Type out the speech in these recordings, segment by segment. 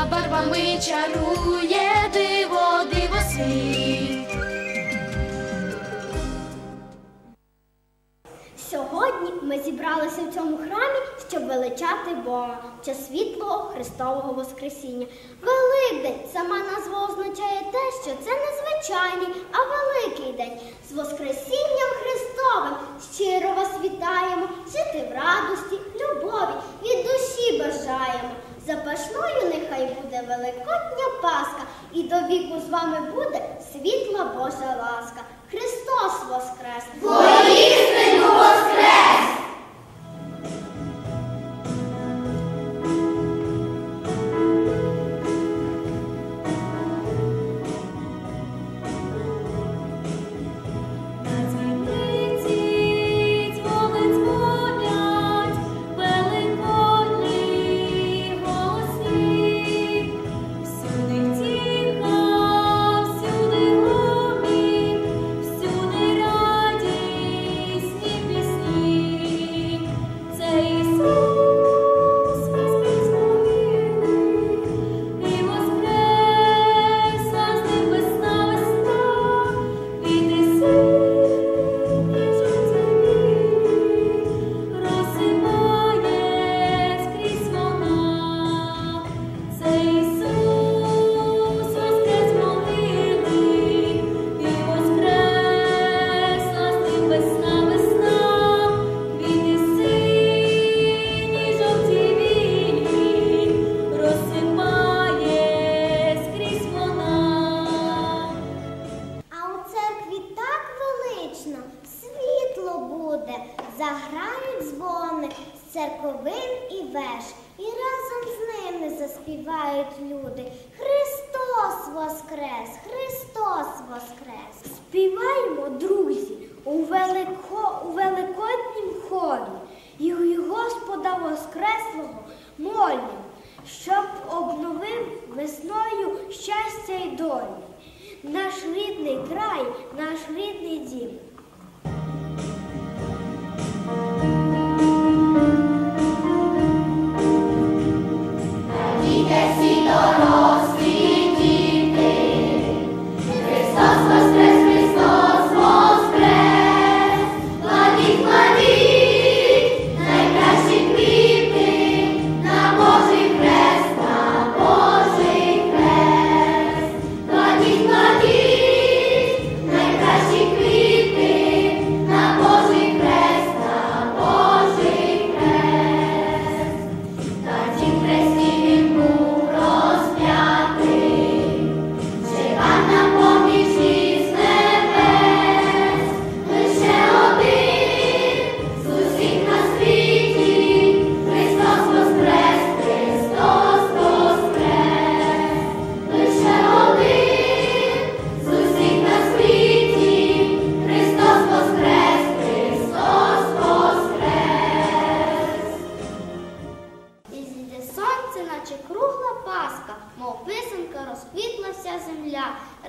всіма барвами чарує диво, диво світ. Сьогодні ми зібралися в цьому храмі, щоб величати Бога, час світлого Христового Воскресіння. Великдень сама назва означає те, що це не звичайний, а великий день. З Воскресінням Христовим щиро вас вітаємо, Великодня Пасха, і до віку з вами буде світла Божа ласка. Заграють дзвони з церковин і веж, і разом з ними заспівають люди. Христос Воскрес! Христос Воскрес! Співаємо, друзі, у, велико, у великоднім хорі, і у Господа Воскреслого молім, щоб обновив весною щастя й долі наш рідний край, наш рідний дім.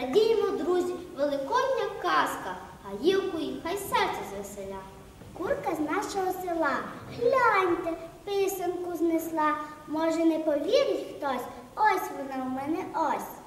Радіємо, друзі, великодня казка, а гілку їх, хай серце звеселя. Курка з нашого села, гляньте, писанку знесла. Може, не повірить хтось, ось вона в мене ось.